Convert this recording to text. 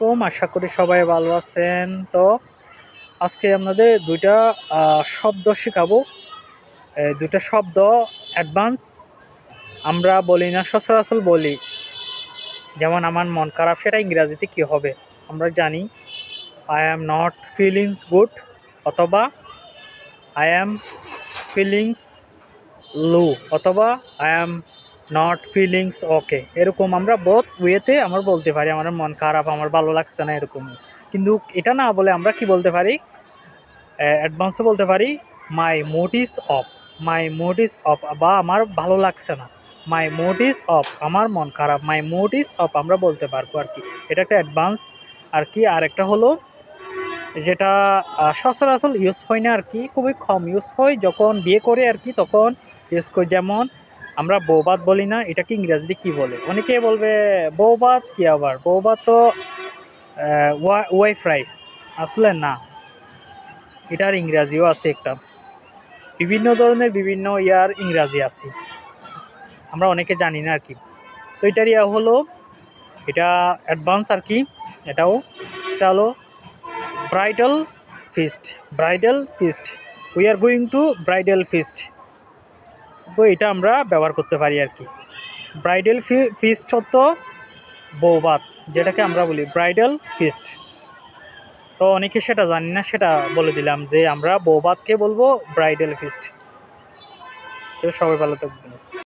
আলাইকুম। আশা করি সবাই ভালো আছেন। তো আজকে আপনাদের দুইটা শব্দ শেখাবো। দুইটা শব্দ অ্যাডভান্স আমরা বলি না, সচরাচর বলি। যেমন আমার মন খারাপ, সেটা ইংরাজিতে কি হবে? আমরা জানি I am not feelings good অথবা আই অ্যাম ফিলিংস লো, অথবা I am not feelings okay এরকম আমরা বোধ ওয়েতে আমরা বলতে পারি, আমার মন খারাপ, আমার ভালো লাগছে না, এরকম। কিন্তু এটা না বলে আমরা কি বলতে পারি? অ্যাডভান্সে বলতে পারি my mode is off my mode is off বা আমার ভালো লাগছে না মাই মোড ইজ অফ আমার মন খারাপ মাই মোড ইজ অফ আমরা বলতে পারব আর কি। এটা একটা অ্যাডভান্স আর কি, আর একটা হলো যেটা সচরাচর ইউজ হয় না আর কি খুবই কম ইউজ হয়। যখন বিয়ে করে আর কি তখন ইউজ করি। যেমন, আমরা বৌবাত বলি না, এটাকে ইংরেজিতে কি বলে? অনেকে বলবে বৌবাত কি আবার? বৌবাত তো ওয়াইফ রাইস আসলে না। এটার ইংরাজিও আছে একটা। বিভিন্ন ধরনের বিভিন্ন ইয়ার ইংরাজি আছে। আমরা অনেকে জানি না আর কি তো এটার ইয়া হলো, এটা অ্যাডভান্স আর কি এটাও, এটা হলো bridal feast bridal feast we are going to bridal feast তো এটা আমরা ব্যবহার করতে পারি আর কি। ব্রাইডাল ফিস্ট হতো বৌবাত যেটাকে আমরা বলি ব্রাইডাল ফিস্ট তো অনেকে সেটা জানি না, সেটা বলে দিলাম যে আমরা বৌবাতকে বলব ব্রাইডাল ফিস্ট তো সবাই ভালো থাকবেন।